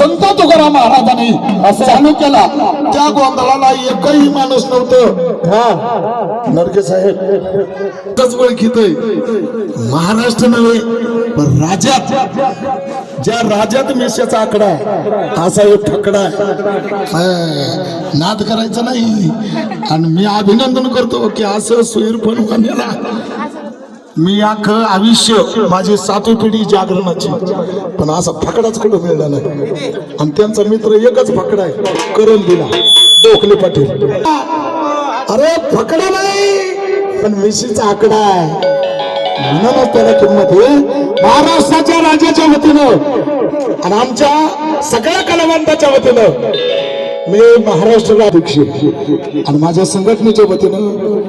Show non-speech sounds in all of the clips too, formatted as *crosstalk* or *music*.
संत तुकाराम महाराजांनी चालू केला. त्या गोंधळाला एकही माणूस नव्हतं. हा. नरके साहेब तच ओळखीत महाराष्ट्र नव्हे पण राज्यात ज्या राज्यात मेशाचा आकडा असा एक ठकडा नाद करायचा नाही. आणि मी अभिनंदन करतो की असं सुईर पण मी अख्खं आयुष्य माझी सातवी पिढी जागरणाची. पण असा फकडाच कुठं मिळला नाही. आणि त्यांचा मित्र एकच फकडा आहे करून दिला. डोकले पाटील. अरे फकडा नाही पण मिशीचा आकडा आहे. म्हणूनच त्याला किंमत आहे. महाराष्ट्राच्या राज्याच्या वतीनं आणि आमच्या सगळ्या कलावंताच्या वतीनं मी महाराष्ट्र अध्यक्ष आणि माझ्या संघटनेच्या वतीनं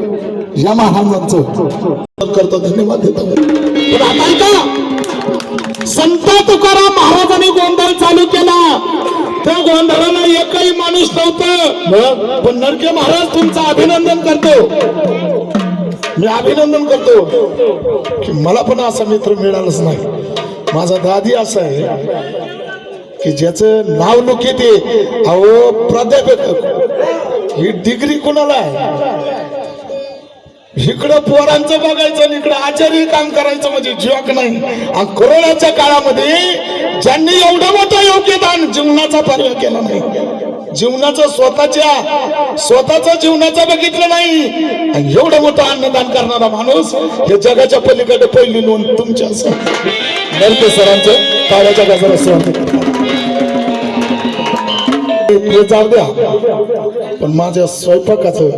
या महाराजांचं करतो धन्यवाद देतो पण आता ऐका संत तुकाराम महाराजांनी गोंधळ चालू केला. त्या गोंधळाला एकही माणूस नव्हतं. पण नरके महाराज तुमचं अभिनंदन करतो. मी अभिनंदन करतो. की मला पण असा मित्र मिळालाच नाही. माझा दादी असा आहे की ज्याचं नाव लोक येते अहो प्राध्यापक ही डिग्री कुणाला आहे? इकडं पोरांचं बघायचं आणि इकडं आचार्य काम करायचं म्हणजे जोक नाही. आणि कोरोनाच्या काळामध्ये ज्यांनी एवढं मोठं योग्यदान जीवनाचा पर्याय केला नाही. जीवनाचं स्वतःच्या स्वतःचं जीवनाचं बघितलं नाही. आणि एवढं मोठं अन्नदान करणारा माणूस हे जगाच्या पलीकडे पहिली नोंद तुमच्या नरके सरांचं टाळ्याच्या गजर जाऊ द्या. पण माझ्या स्वयंपाकाचं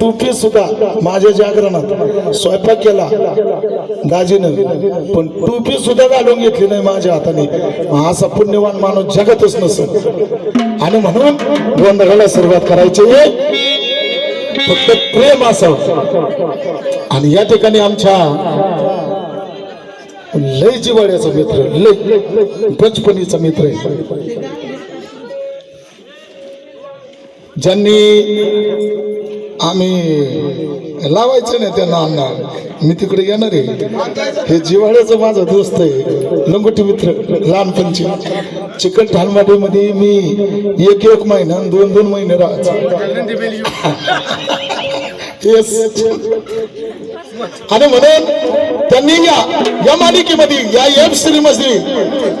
टोपी सुद्धा माझ्या जागरणात. स्वयंपाक केला. दाजीनं पण टोपी सुद्धा घालून घेतली नाही माझ्या हाताने. असा पुण्यवान माणूस जगतच नसत आणि म्हणून गोंधळाला सुरुवात करायची. फक्त प्रेम असावं. आणि या ठिकाणी आमच्या लय जिवाड्याचा मित्र लय बचपणीचा मित्र आहे. ज्यांनी आम्ही लावायचं नाही त्यांना अण्णा मी तिकडे येणार आहे. हे जिवाळ्याचं माझं दोस्त आहे लंगोटी मित्र लहानपणची. चिकन ठाणवाडीमध्ये मी एक एक महिना दोन दोन महिने राहायचो. *laughs* येस आणि म्हणून त्यांनी या या मालिकेमध्ये या वेब सिरीजमध्ये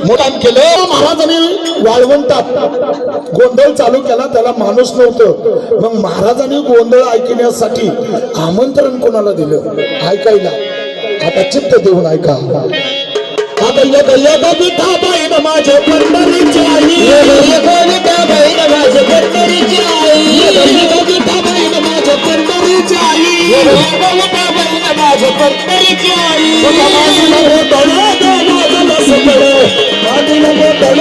मोठान केलं. महाराजांनी वाळवंटात गोंधळ चालू केला त्याला माणूस नव्हतं. मग महाराजांनी गोंधळ ऐकण्यासाठी आमंत्रण कोणाला दिलं? ऐकायला. आता चित्त देऊन ऐका. आता एक एक विठा बहीण माझ्या पंढरीची आई? विठा पंढरीची आई? एक विठा बहीण माझ्या पंढरीची आई? एक विठा बहीण माझ्या पंढरीची आई मातीला गोंधळ माझं सकड मातीला गोंधळ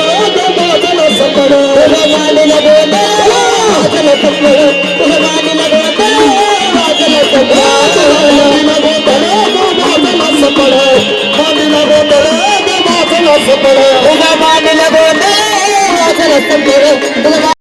माझं सकड मातीला गोंधळ तुला मातीला गोंधळ माझं सकड मातीला गोंधळ माझं सकड मातीला गोंधळ माझं सकड तुला मातीला गोंधळ माझं सकड तुला